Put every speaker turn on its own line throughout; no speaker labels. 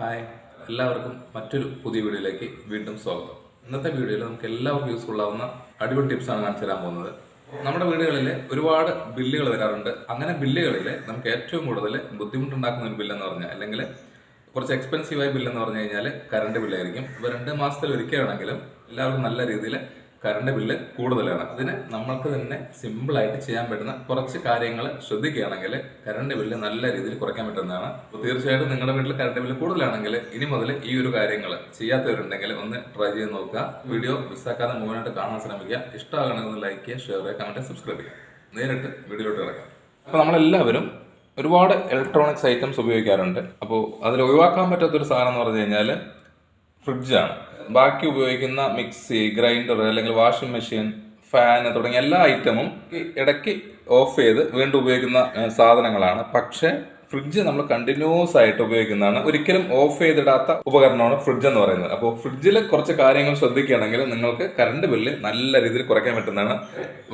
Hi എല്ലാവർക്കും മറ്റൊരു പുതിയ വീഡിയോയിലേക്ക് വീണ്ടും സ്വാഗതം. ഇന്നത്തെ വീഡിയോയിൽ നമുക്ക് എല്ലാവർക്കും യൂസ്ഫുൾ ആവുന്ന അടിപൊളി ടിപ്സാണ് കാണിച്ചു തരാൻ പോകുന്നത്. നമ്മുടെ വീടുകളിൽ ഒരുപാട് ബില്ലുകൾ വരാറുണ്ട്. അങ്ങനെ ബില്ലുകളിൽ നമുക്ക് ഏറ്റവും കൂടുതൽ ബുദ്ധിമുട്ടുണ്ടാക്കുന്ന ഒരു ബില്ലെന്ന് പറഞ്ഞാൽ അല്ലെങ്കിൽ കുറച്ച് എക്സ്പെൻസീവായ ബില്ലെന്ന് പറഞ്ഞു കഴിഞ്ഞാൽ കറണ്ട് ബില്ലായിരിക്കും ഇപ്പോൾ രണ്ട് മാസത്തിൽ ഒരിക്കലാണെങ്കിലും എല്ലാവർക്കും നല്ല രീതിയിൽ കറണ്ട് ബില്ല് കൂടുതലാണ്. അതിന് നമ്മൾക്ക് തന്നെ സിമ്പിളായിട്ട് ചെയ്യാൻ പറ്റുന്ന കുറച്ച് കാര്യങ്ങൾ ശ്രദ്ധിക്കുകയാണെങ്കിൽ കറണ്ട് ബില്ല് നല്ല രീതിയിൽ കുറയ്ക്കാൻ പറ്റുന്നതാണ്. അപ്പോൾ തീർച്ചയായിട്ടും നിങ്ങളുടെ വീട്ടിൽ കറണ്ട് ബില്ല് കൂടുതലാണെങ്കിൽ ഇനി മുതൽ ഈ ഒരു കാര്യങ്ങൾ ചെയ്യാത്തവരുണ്ടെങ്കിൽ ഒന്ന് ട്രൈ ചെയ്ത് നോക്കുക. വീഡിയോ മിസ്സാക്കാതെ മുഴുവനായിട്ട് കാണാൻ ശ്രമിക്കുക. ഇഷ്ടമാകണമെങ്കിൽ ഒന്ന് ലൈക്ക് ചെയ്യുക ഷെയർ ചെയ്യുക കമന്റ് സബ്സ്ക്രൈബ് ചെയ്യുക. നേരിട്ട് വീഡിയോയിലോട്ട് കിടക്കാം. അപ്പോൾ നമ്മളെല്ലാവരും ഒരുപാട് ഇലക്ട്രോണിക്സ് ഐറ്റംസ് ഉപയോഗിക്കാറുണ്ട്. അപ്പോൾ അതിൽ ഒഴിവാക്കാൻ പറ്റാത്തൊരു സാധനം എന്ന് പറഞ്ഞു കഴിഞ്ഞാൽ ഫ്രിഡ്ജാണ് ബാക്കി ഉപയോഗിക്കുന്ന മിക്സി ഗ്രൈൻഡർ അല്ലെങ്കിൽ വാഷിംഗ് മെഷീൻ ഫാൻ തുടങ്ങിയ എല്ലാ ഐറ്റമും ഇടയ്ക്ക് ഓഫ് ചെയ്ത് വീണ്ടും ഉപയോഗിക്കുന്ന സാധനങ്ങളാണ്. പക്ഷേ ഫ്രിഡ്ജ് നമ്മൾ കണ്ടിന്യൂസ് ആയിട്ട് ഉപയോഗിക്കുന്നതാണ്. ഒരിക്കലും ഓഫ് ചെയ്തിടാത്ത ഉപകരണമാണ് ഫ്രിഡ്ജ് എന്ന് പറയുന്നത്. അപ്പോൾ ഫ്രിഡ്ജിൽ കുറച്ച് കാര്യങ്ങൾ ശ്രദ്ധിക്കുകയാണെങ്കിൽ നിങ്ങൾക്ക് കറണ്ട് ബില്ല് നല്ല രീതിയിൽ കുറയ്ക്കാൻ പറ്റുന്നതാണ്.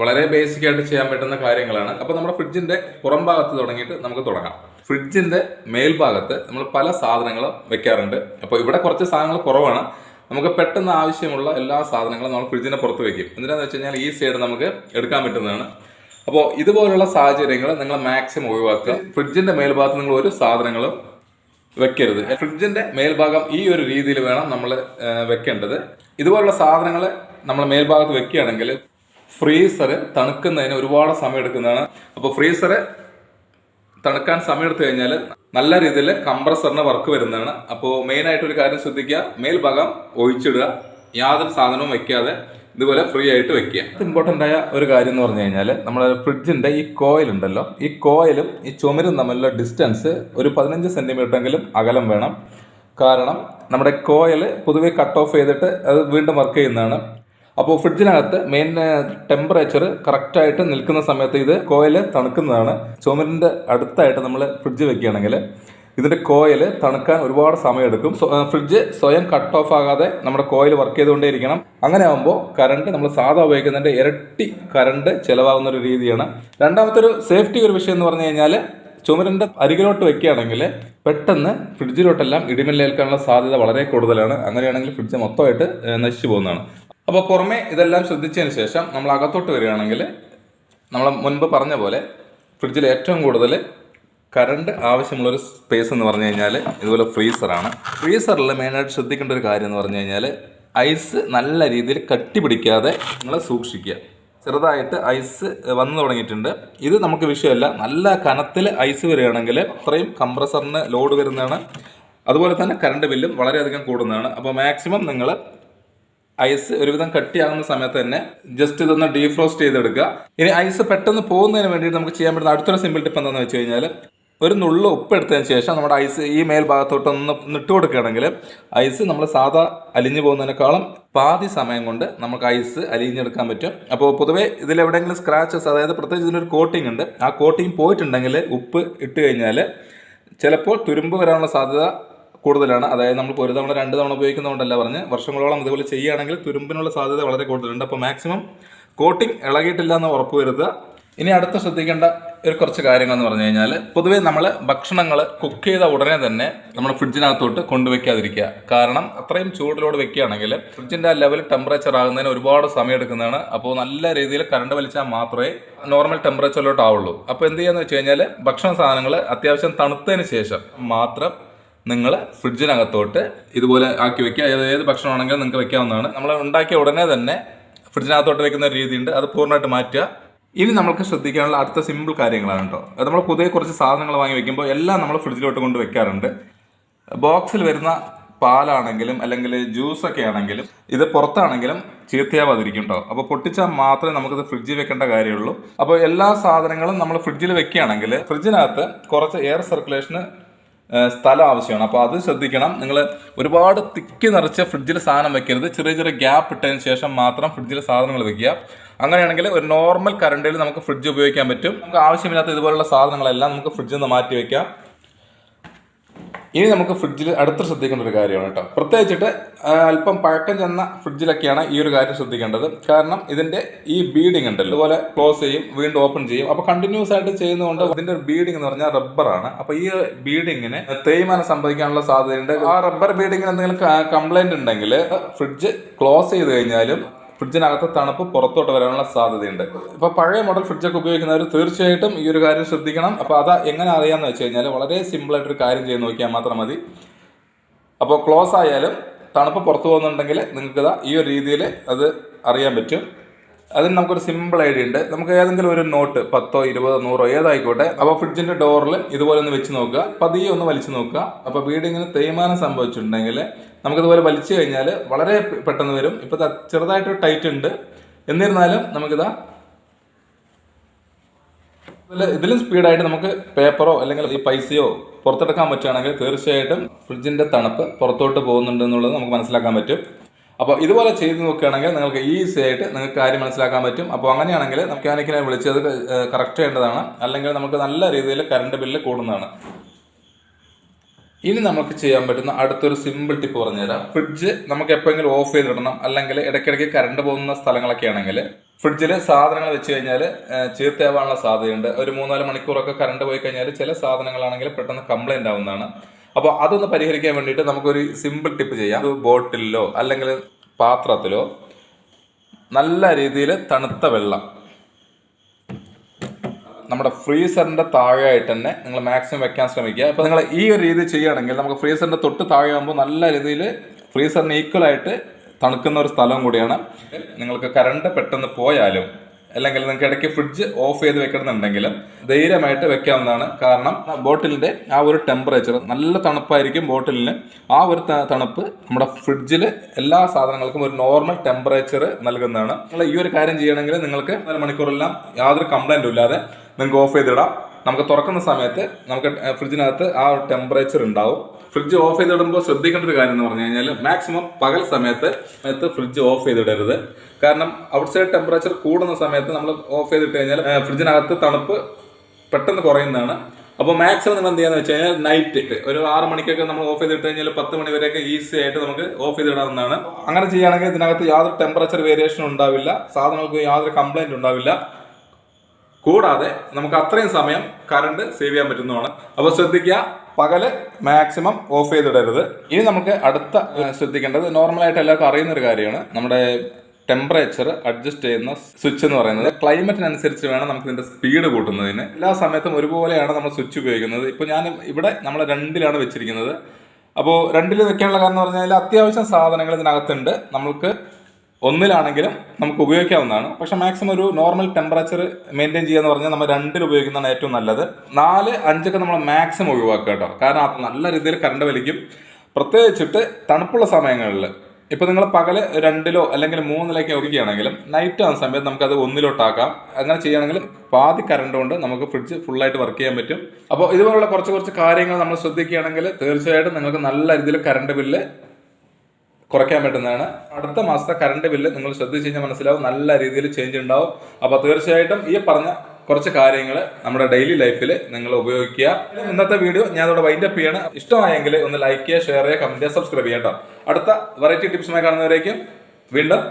വളരെ ബേസിക് ആയിട്ട് ചെയ്യാൻ പറ്റുന്ന കാര്യങ്ങളാണ്. അപ്പോൾ നമ്മുടെ ഫ്രിഡ്ജിന്റെ പുറം ഭാഗത്ത് തുടങ്ങിയിട്ട് നമുക്ക് തുടങ്ങാം. ഫ്രിഡ്ജിന്റെ മേൽഭാഗത്ത് നമ്മൾ പല സാധനങ്ങളും വെക്കാറുണ്ട്. അപ്പോൾ ഇവിടെ കുറച്ച് സാധനങ്ങൾ കുറവാണ്. നമുക്ക് പെട്ടെന്ന് ആവശ്യമുള്ള എല്ലാ സാധനങ്ങളും നമ്മൾ ഫ്രിഡ്ജിനെ പുറത്ത് വയ്ക്കും എന്തിനാന്ന് വെച്ച് കഴിഞ്ഞാൽ ഈ സൈഡ് നമുക്ക് എടുക്കാൻ പറ്റുന്നതാണ്. അപ്പോൾ ഇതുപോലുള്ള സാഹചര്യങ്ങൾ നിങ്ങൾ മാക്സിമം ഒഴിവാക്കുക. ഫ്രിഡ്ജിന്റെ മേൽഭാഗത്ത് നിങ്ങൾ ഒരു സാധനങ്ങളും വെക്കരുത്. ഫ്രിഡ്ജിന്റെ മേൽഭാഗം ഈ ഒരു രീതിയിൽ വേണം നമ്മൾ വെക്കേണ്ടത്. ഇതുപോലുള്ള സാധനങ്ങൾ നമ്മൾ മേൽഭാഗത്ത് വെക്കുകയാണെങ്കിൽ ഫ്രീസർ തണുക്കുന്നതിന് ഒരുപാട് സമയം എടുക്കുന്നതാണ്. അപ്പോൾ ഫ്രീസർ തണുക്കാൻ സമയം എടുത്തു കഴിഞ്ഞാൽ നല്ല രീതിയിൽ കംപ്രസറിന് വർക്ക് വരുന്നതാണ്. അപ്പോൾ മെയിൻ ആയിട്ട് ഒരു കാര്യം ശ്രദ്ധിക്കുക. മേൽഭാഗം ഒഴിച്ചിടുക. യാതൊരു സാധനവും വെക്കാതെ ഇതുപോലെ ഫ്രീ ആയിട്ട് വെക്കുക. ഇമ്പോർട്ടന്റ് ആയ ഒരു കാര്യം എന്ന് പറഞ്ഞു കഴിഞ്ഞാൽ നമ്മുടെ ഫ്രിഡ്ജിന്റെ ഈ കോയിൽ ഉണ്ടല്ലോ. ഈ കോയിലും ഈ ചുമരും തമ്മിലുള്ള ഡിസ്റ്റൻസ് ഒരു പതിനഞ്ച് സെന്റിമീറ്റർ എങ്കിലും അകലം വേണം. കാരണം നമ്മുടെ കോയിൽ പൊതുവെ കട്ട് ഓഫ് ചെയ്തിട്ട് അത് വീണ്ടും വർക്ക് ചെയ്യുന്നതാണ്. അപ്പോൾ ഫ്രിഡ്ജിനകത്ത് മെയിൻ ടെമ്പറേച്ചർ കറക്റ്റായിട്ട് നിൽക്കുന്ന സമയത്ത് ഇത് കോയിൽ തണുക്കുന്നതാണ്. ചുമരിന്റെ അടുത്തായിട്ട് നമ്മൾ ഫ്രിഡ്ജ് വെക്കുകയാണെങ്കിൽ ഇതിന്റെ കോയിൽ തണുക്കാൻ ഒരുപാട് സമയമെടുക്കും. ഫ്രിഡ്ജ് സ്വയം കട്ട് ഓഫ് ആകാതെ നമ്മുടെ കോയിൽ വർക്ക് ചെയ്തുകൊണ്ടേയിരിക്കണം. അങ്ങനെ ആകുമ്പോൾ കറണ്ട് നമ്മൾ സാധാ ഉപയോഗിക്കുന്നതിന്റെ ഇരട്ടി കറണ്ട് ചിലവാകുന്ന ഒരു രീതിയാണ്. രണ്ടാമത്തെ ഒരു സേഫ്റ്റി ഒരു വിഷയം എന്ന് പറഞ്ഞു കഴിഞ്ഞാൽ ചുമരിന്റെ അരികിലോട്ട് വെക്കുകയാണെങ്കിൽ പെട്ടെന്ന് ഫ്രിഡ്ജിലോട്ടെല്ലാം ഇടിമിന്നലേൽക്കാനുള്ള സാധ്യത വളരെ കൂടുതലാണ്. അങ്ങനെയാണെങ്കിൽ ഫ്രിഡ്ജ് മൊത്തമായിട്ട് നശിച്ചു പോകുന്നതാണ്. അപ്പോൾ പുറമേ ഇതെല്ലാം ശ്രദ്ധിച്ചതിന് ശേഷം നമ്മൾ അകത്തോട്ട് വരികയാണെങ്കിൽ നമ്മൾ മുൻപ് പറഞ്ഞ പോലെ ഫ്രിഡ്ജിൽ ഏറ്റവും കൂടുതൽ കറണ്ട് ആവശ്യമുള്ളൊരു സ്പേസ് എന്ന് പറഞ്ഞു കഴിഞ്ഞാൽ ഇതുപോലെ ഫ്രീസറാണ് ഫ്രീസറിൽ മെയിനായിട്ട് ശ്രദ്ധിക്കേണ്ട ഒരു കാര്യം എന്ന് പറഞ്ഞു കഴിഞ്ഞാൽ ഐസ് നല്ല രീതിയിൽ കട്ടി പിടിക്കാതെ നിങ്ങൾ സൂക്ഷിക്കുക. ചെറുതായിട്ട് ഐസ് വന്നു തുടങ്ങിയിട്ടുണ്ട്. ഇത് നമുക്ക് വിഷയമല്ല. നല്ല കനത്തിൽ ഐസ് വരികയാണെങ്കിൽ അത്രയും കംപ്രസറിന് ലോഡ് വരുന്നതാണ്. അതുപോലെ തന്നെ കറണ്ട് ബില്ലും വളരെയധികം കൂടുന്നതാണ്. അപ്പോൾ മാക്സിമം നിങ്ങൾ ഐസ് ഒരുവിധം കട്ടിയാകുന്ന സമയത്ത് തന്നെ ജസ്റ്റ് ഇതൊന്ന് ഡീഫ്രോസ്റ്റ് ചെയ്തെടുക്കുക. ഇനി ഐസ് പെട്ടെന്ന് പോകുന്നതിന് വേണ്ടിയിട്ട് നമുക്ക് ചെയ്യാൻ പറ്റുന്ന അടുത്തൊരു സിമ്പിൾ ടിപ്പ് എന്താണെന്ന് വെച്ച് കഴിഞ്ഞാൽ ഒരു നുള്ള ഉപ്പ് എടുത്തതിന് ശേഷം നമ്മുടെ ഐസ് ഈ മേൽഭാഗത്തോട്ട് ഒന്ന് ഇട്ട് കൊടുക്കുകയാണെങ്കിൽ ഐസ് നമ്മൾ സാധാ അലിഞ്ഞു പോകുന്നതിനേക്കാളും പാതി സമയം കൊണ്ട് നമുക്ക് ഐസ് അലിഞ്ഞെടുക്കാൻ പറ്റും. അപ്പോൾ പൊതുവേ ഇതിൽ എവിടെയെങ്കിലും സ്ക്രാച്ചസ് അതായത് പ്രത്യേകിച്ച് ഇതിലൊരു കോട്ടിംഗ് ഉണ്ട്. ആ കോട്ടിംഗ് പോയിട്ടുണ്ടെങ്കിൽ ഉപ്പ് ഇട്ട് കഴിഞ്ഞാൽ ചിലപ്പോൾ തുരുമ്പ് വരാനുള്ള സാധ്യത കൂടുതലാണ്. അതായത് നമ്മൾ ഒരു തവണ രണ്ട് തവണ ഉപയോഗിക്കുന്നതുകൊണ്ടല്ല പറഞ്ഞ് വർഷങ്ങളോളം ഇതുപോലെ ചെയ്യുകയാണെങ്കിൽ തുരുമ്പിനുള്ള സാധ്യത വളരെ കൂടുതലുണ്ട്. അപ്പോൾ മാക്സിമം കോട്ടിംഗ് ഇളകിയിട്ടില്ല എന്ന് ഉറപ്പ് വരുത്തുക. ഇനി അടുത്ത ശ്രദ്ധിക്കേണ്ട ഒരു കുറച്ച് കാര്യങ്ങൾ എന്ന് പറഞ്ഞു കഴിഞ്ഞാൽ പൊതുവേ നമ്മൾ ഭക്ഷണങ്ങൾ കുക്ക് ചെയ്ത ഉടനെ തന്നെ നമ്മൾ ഫ്രിഡ്ജിനകത്തോട്ട് കൊണ്ടുവയ്ക്കാതിരിക്കുക. കാരണം അത്രയും ചൂടിലോട് വെക്കുകയാണെങ്കിൽ ഫ്രിഡ്ജിന്റെ ലെവൽ ടെമ്പറേച്ചർ ആകുന്നതിന് ഒരുപാട് സമയം എടുക്കുന്നതാണ് അപ്പോൾ നല്ല രീതിയിൽ കറണ്ട് വലിച്ചാൽ മാത്രമേ നോർമൽ ടെമ്പറേച്ചറിലോട്ട് ആവുള്ളൂ. അപ്പോൾ എന്ത് ചെയ്യാന്ന് വെച്ച് കഴിഞ്ഞാൽ ഭക്ഷണ സാധനങ്ങൾ അത്യാവശ്യം തണുത്തതിന് ശേഷം മാത്രം നിങ്ങൾ ഫ്രിഡ്ജിനകത്തോട്ട് ഇതുപോലെ ആക്കി വെക്കുക. ഏത് ഏത് ഭക്ഷണമാണെങ്കിലും നിങ്ങൾക്ക് വെക്കാവുന്നതാണ്. നമ്മൾ ഉണ്ടാക്കിയ ഉടനെ തന്നെ ഫ്രിഡ്ജിനകത്തോട്ട് വെക്കുന്ന രീതിയുണ്ട്. അത് പൂർണമായിട്ട് മാറ്റുക. ഇനി നമുക്ക് ശ്രദ്ധിക്കാനുള്ള അടുത്ത സിമ്പിൾ കാര്യങ്ങളാണ് കേട്ടോ. അത് നമ്മൾ പുതിയ കുറച്ച് സാധനങ്ങൾ വാങ്ങി വെക്കുമ്പോൾ എല്ലാം നമ്മൾ ഫ്രിഡ്ജിലോട്ട് കൊണ്ട് വെക്കാറുണ്ട്. ബോക്സിൽ വരുന്ന പാലാണെങ്കിലും അല്ലെങ്കിൽ ജ്യൂസൊക്കെ ആണെങ്കിലും ഇത് പുറത്താണെങ്കിലും ചീത്തയാവാതിരിക്കും കേട്ടോ. അപ്പോൾ പൊട്ടിച്ചാൽ മാത്രമേ നമുക്കിത് ഫ്രിഡ്ജിൽ വെക്കേണ്ട കാര്യമുള്ളൂ. അപ്പോൾ എല്ലാ സാധനങ്ങളും നമ്മൾ ഫ്രിഡ്ജിൽ വെക്കുകയാണെങ്കിൽ ഫ്രിഡ്ജിനകത്ത് കുറച്ച് എയർ സർക്കുലേഷന് സ്ഥലം ആവശ്യമാണ്. അപ്പോൾ അത് ശ്രദ്ധിക്കണം. നിങ്ങൾ ഒരുപാട് തിക്കി നിറച്ച് ഫ്രിഡ്ജിൽ സാധനം വെക്കരുത്. ചെറിയ ചെറിയ ഗ്യാപ്പ് ഇട്ടതിന് ശേഷം മാത്രം ഫ്രിഡ്ജിൽ സാധനങ്ങൾ വെക്കുക. അങ്ങനെയാണെങ്കിൽ ഒരു നോർമൽ കറണ്ടിൽ നമുക്ക് ഫ്രിഡ്ജ് ഉപയോഗിക്കാൻ പറ്റും. നമുക്ക് ആവശ്യമില്ലാത്ത ഇതുപോലുള്ള സാധനങ്ങളെല്ലാം നമുക്ക് ഫ്രിഡ്ജിൽ നിന്ന് മാറ്റി വെക്കാം. ഇനി നമുക്ക് ഫ്രിഡ്ജിൽ അടുത്ത് ശ്രദ്ധിക്കേണ്ട ഒരു കാര്യമാണ് കേട്ടോ. പ്രത്യേകിച്ചിട്ട് അല്പം പഴക്കം ചെന്ന ഫ്രിഡ്ജിലൊക്കെയാണ് ഈ ഒരു കാര്യം ശ്രദ്ധിക്കേണ്ടത്. കാരണം ഇതിന്റെ ഈ ബീഡിംഗ് ഉണ്ടല്ലോ അതുപോലെ ക്ലോസ് ചെയ്യും വീണ്ടും ഓപ്പൺ ചെയ്യും. അപ്പൊ കണ്ടിന്യൂസ് ആയിട്ട് ചെയ്യുന്നതുകൊണ്ട് ഇതിന്റെ ഒരു ബീഡിംഗ് എന്ന് പറഞ്ഞാൽ റബ്ബറാണ് അപ്പൊ ഈ ബീഡിങ്ങിന് തേയ്മാനം സംഭവിക്കാനുള്ള സാധ്യതയുണ്ട്. ആ റബ്ബർ ബീഡിങ്ങിന് എന്തെങ്കിലും കംപ്ലൈന്റ് ഉണ്ടെങ്കിൽ ഫ്രിഡ്ജ് ക്ലോസ് ചെയ്ത് കഴിഞ്ഞാലും ഫ്രിഡ്ജിനകത്ത് തണുപ്പ് പുറത്തോട്ട് വരാനുള്ള സാധ്യതയുണ്ട്. ഇപ്പൊ പഴയ മോഡൽ ഫ്രിഡ്ജൊക്കെ ഉപയോഗിക്കുന്നവർ തീർച്ചയായിട്ടും ഈ ഒരു കാര്യം ശ്രദ്ധിക്കണം. അപ്പോൾ അത് എങ്ങനെ അറിയാന്ന് വെച്ച് കഴിഞ്ഞാൽ വളരെ സിമ്പിൾ ആയിട്ടൊരു കാര്യം ചെയ്ത് നോക്കിയാൽ മാത്രം മതി. അപ്പോൾ ക്ലോസ് ആയാലും തണുപ്പ് പുറത്തു പോകുന്നുണ്ടെങ്കിൽ നിങ്ങൾക്ക് ഇതാ ഈ ഒരു രീതിയിൽ അത് അറിയാൻ പറ്റും. അതിന് നമുക്കൊരു സിമ്പിൾ ഐഡിയ ഉണ്ട്. നമുക്ക് ഏതെങ്കിലും ഒരു നോട്ട് പത്തോ ഇരുപതോ നൂറോ ഏതായിക്കോട്ടെ. അപ്പോൾ ഫ്രിഡ്ജിന്റെ ഡോറിൽ ഇതുപോലെ ഒന്ന് വെച്ച് നോക്കുക. പതിയെ ഒന്ന് വലിച്ചു നോക്കുക. അപ്പോൾ വീടിങ്ങനെ തേയ്മാനം സംഭവിച്ചിട്ടുണ്ടെങ്കിൽ നമുക്കിതുപോലെ വലിച്ചു കഴിഞ്ഞാൽ വളരെ പെട്ടെന്ന് വരും. ഇപ്പോൾ ചെറുതായിട്ട് ടൈറ്റ് ഉണ്ട്. എന്നിരുന്നാലും നമുക്കിതാ ഇതിൽ സ്പീഡായിട്ട് നമുക്ക് പേപ്പറോ അല്ലെങ്കിൽ ഈ പൈസയോ പുറത്തെടുക്കാൻ പറ്റുകയാണെങ്കിൽ തീർച്ചയായിട്ടും ഫ്രിഡ്ജിന്റെ തണുപ്പ് പുറത്തോട്ട് പോകുന്നുണ്ട് എന്നുള്ളത് നമുക്ക് മനസ്സിലാക്കാൻ പറ്റും. അപ്പോൾ ഇതുപോലെ ചെയ്ത് നോക്കുകയാണെങ്കിൽ നിങ്ങൾക്ക് ഈസി ആയിട്ട് നിങ്ങൾക്ക് കാര്യം മനസ്സിലാക്കാൻ പറ്റും. അപ്പോൾ അങ്ങനെയാണെങ്കിൽ മെക്കാനിക്കിനെ വിളിച്ച് അത് കറക്റ്റ് ചെയ്യേണ്ടതാണ്. അല്ലെങ്കിൽ നമുക്ക് നല്ല രീതിയിൽ കറണ്ട് ബില്ല് കൂടുന്നതാണ് ഇനി നമുക്ക് ചെയ്യാൻ പറ്റുന്ന അടുത്തൊരു സിമ്പിൾ ടിപ്പ് പറഞ്ഞുതരാം. ഫ്രിഡ്ജ് നമുക്ക് എപ്പോഴെങ്കിലും ഓഫ് ചെയ്തിടണം. അല്ലെങ്കിൽ ഇടയ്ക്കിടയ്ക്ക് കറണ്ട് പോകുന്ന സ്ഥലങ്ങളൊക്കെ ആണെങ്കിൽ ഫ്രിഡ്ജിൽ സാധനങ്ങൾ വെച്ച് കഴിഞ്ഞാൽ ചീത്തയാവാനുള്ള സാധ്യതയുണ്ട്. ഒരു മൂന്നാൽ മണിക്കൂറൊക്കെ കറണ്ട് പോയി കഴിഞ്ഞാൽ ചില സാധനങ്ങളാണെങ്കിൽ പെട്ടെന്ന് കംപ്ലൈന്റ് ആവുന്നതാണ്. അപ്പോൾ അതൊന്ന് പരിഹരിക്കാൻ വേണ്ടിയിട്ട് നമുക്കൊരു സിമ്പിൾ ടിപ്പ് ചെയ്യാം. ഒരു ബോട്ടിലിലോ അല്ലെങ്കിൽ പാത്രത്തിലോ നല്ല രീതിയിൽ തണുത്ത വെള്ളം നമ്മുടെ ഫ്രീസറിന്റെ താഴെയായിട്ട് തന്നെ നിങ്ങൾ മാക്സിമം വെക്കാൻ ശ്രമിക്കുക. അപ്പോൾ നിങ്ങൾ ഈ ഒരു രീതി ചെയ്യുകയാണെങ്കിൽ നമുക്ക് ഫ്രീസറിന്റെ തൊട്ട് താഴെ ആകുമ്പോൾ നല്ല രീതിയിൽ ഫ്രീസറിന് ഈക്വൽ ആയിട്ട് തണുക്കുന്ന ഒരു സ്ഥലം കൂടിയാണ്. നിങ്ങൾക്ക് കറണ്ട് പെട്ടെന്ന് പോയാലും അല്ലെങ്കിൽ നിങ്ങൾക്ക് ഇടയ്ക്ക് ഫ്രിഡ്ജ് ഓഫ് ചെയ്ത് വെക്കണമെന്നുണ്ടെങ്കിൽ ധൈര്യമായിട്ട് വെക്കാവുന്നതാണ്. കാരണം ബോട്ടിലിന്റെ ആ ഒരു ടെമ്പറേച്ചർ നല്ല തണുപ്പായിരിക്കും ബോട്ടിലിന്. ആ ഒരു തണുപ്പ് നമ്മുടെ ഫ്രിഡ്ജിൽ എല്ലാ സാധനങ്ങൾക്കും ഒരു നോർമൽ ടെമ്പറേച്ചർ നൽകുന്നതാണ്. നിങ്ങൾ ഈ ഒരു കാര്യം ചെയ്യണമെങ്കിൽ നിങ്ങൾക്ക് നാല് മണിക്കൂറെല്ലാം യാതൊരു കംപ്ലൈന്റും ഇല്ലാതെ നിങ്ങൾക്ക് ഓഫ് ചെയ്തിടാം. നമുക്ക് തുറക്കുന്ന സമയത്ത് നമുക്ക് ഫ്രിഡ്ജിനകത്ത് ആ ടെമ്പറേച്ചർ ഉണ്ടാവും. ഫ്രിഡ്ജ് ഓഫ് ചെയ്തിടുമ്പോൾ ശ്രദ്ധിക്കേണ്ട ഒരു കാര്യം എന്ന് പറഞ്ഞു കഴിഞ്ഞാൽ മാക്സിമം പകൽ സമയത്ത് സമയത്ത് ഫ്രിഡ്ജ് ഓഫ് ചെയ്തിടരുത് കാരണം ഔട്ട് സൈഡ് ടെമ്പറേച്ചർ കൂടുന്ന സമയത്ത് നമ്മൾ ഓഫ് ചെയ്തിട്ട് കഴിഞ്ഞാൽ ഫ്രിഡ്ജിനകത്ത് തണുപ്പ് പെട്ടെന്ന് കുറയുന്നതാണ്. അപ്പോൾ മാക്സിമം നിങ്ങൾ എന്ത് ചെയ്യാന്ന് വെച്ച് കഴിഞ്ഞാൽ നൈറ്റ് ഒരു ആറ് മണിക്കൊക്കെ നമ്മൾ ഓഫ് ചെയ്തിട്ട് കഴിഞ്ഞാൽ പത്ത് മണി വരെയൊക്കെ ഈസി ആയിട്ട് നമുക്ക് ഓഫ് ചെയ്തിടാവുന്നതാണ് അങ്ങനെ ചെയ്യുകയാണെങ്കിൽ ഇതിനകത്ത് യാതൊരു ടെമ്പറേച്ചർ വേരിയേഷൻ ഉണ്ടാവില്ല. സാധനങ്ങൾക്ക് യാതൊരു കംപ്ലൈന്റ് ഉണ്ടാവില്ല. കൂടാതെ നമുക്ക് അത്രയും സമയം കറണ്ട് സേവ് ചെയ്യാൻ പറ്റുന്നതാണ്. അപ്പോൾ ശ്രദ്ധിക്കുക പകൽ മാക്സിമം ഓഫ് ചെയ്തിടരുത്. ഇനി നമുക്ക് അടുത്ത ശ്രദ്ധിക്കേണ്ടത് നോർമലായിട്ട് എല്ലാവർക്കും അറിയുന്ന ഒരു കാര്യമാണ്. നമ്മുടെ ടെമ്പറേച്ചർ അഡ്ജസ്റ്റ് ചെയ്യുന്ന സ്വിച്ച് എന്ന് പറയുന്നത് ക്ലൈമറ്റിനനുസരിച്ച് വേണം നമുക്ക് ഇതിന്റെ സ്പീഡ് കൂട്ടുന്നതിന്. എല്ലാ സമയത്തും ഒരുപോലെയാണ് നമ്മൾ സ്വിച്ച് ഉപയോഗിക്കുന്നത്. ഇപ്പോൾ ഞാൻ ഇവിടെ നമ്മൾ രണ്ടിലാണ് വെച്ചിരിക്കുന്നത്. അപ്പോൾ രണ്ടിൽ വെക്കാനുള്ള കാരണം എന്ന് പറഞ്ഞാൽ അത്യാവശ്യം സാധനങ്ങൾ ഇതിനകത്തുണ്ട്. നമ്മൾക്ക് ഒന്നിലാണെങ്കിലും നമുക്ക് ഉപയോഗിക്കാവുന്നതാണ്. പക്ഷെ മാക്സിമം ഒരു നോർമൽ ടെമ്പറേച്ചർ മെയിന്റെയിൻ ചെയ്യാന്ന് പറഞ്ഞാൽ നമ്മൾ രണ്ടിൽ ഉപയോഗിക്കുന്നതാണ് ഏറ്റവും നല്ലത്. നാല് അഞ്ചൊക്കെ നമ്മൾ മാക്സിമം ഒഴിവാക്കുക കേട്ടോ. കാരണം അത് നല്ല രീതിയിൽ കറണ്ട് വലിക്കും. പ്രത്യേകിച്ചിട്ട് തണുപ്പുള്ള സമയങ്ങളിൽ. ഇപ്പോൾ നിങ്ങൾ പകൽ രണ്ടിലോ അല്ലെങ്കിൽ മൂന്നിലൊക്കെ ഒതുക്കുകയാണെങ്കിലും നൈറ്റ് ആവുന്ന സമയത്ത് നമുക്ക് അത് ഒന്നിലോട്ടാക്കാം. അങ്ങനെ ചെയ്യുകയാണെങ്കിൽ പാതി കറണ്ട് കൊണ്ട് നമുക്ക് ഫ്രിഡ്ജ് ഫുള്ളായിട്ട് വർക്ക് ചെയ്യാൻ പറ്റും. അപ്പോൾ ഇതുപോലുള്ള കുറച്ച് കുറച്ച് കാര്യങ്ങൾ നമ്മൾ ശ്രദ്ധിക്കുകയാണെങ്കിൽ തീർച്ചയായിട്ടും നിങ്ങൾക്ക് നല്ല രീതിയിൽ കറണ്ട് ബില്ല് കുറയ്ക്കാൻ പറ്റുന്നതാണ്. അടുത്ത മാസത്തെ കറണ്ട് ബില്ല് നിങ്ങൾ ശ്രദ്ധിച്ച് കഴിഞ്ഞാൽ മനസ്സിലാവും. നല്ല രീതിയിൽ ചേഞ്ച് ഉണ്ടാവും. അപ്പോൾ തീർച്ചയായിട്ടും ഈ പറഞ്ഞ കുറച്ച് കാര്യങ്ങൾ നമ്മുടെ ഡെയിലി ലൈഫിൽ നിങ്ങൾ ഉപയോഗിക്കുക. ഇന്നത്തെ വീഡിയോ ഞാൻ ഇവിടെ വൈൻഡ് ചെയ്യണം. ഇഷ്ടമായെങ്കിൽ ഒന്ന് ലൈക്ക് ചെയ്യുക ഷെയർ ചെയ്യുക കമന്റ് ചെയ്യുക സബ്സ്ക്രൈബ് ചെയ്യാം കേട്ടോ. അടുത്ത വെറൈറ്റി ടിപ്സുമായി കാണുന്നവരേക്കും വീണ്ടും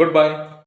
ഗുഡ് ബൈ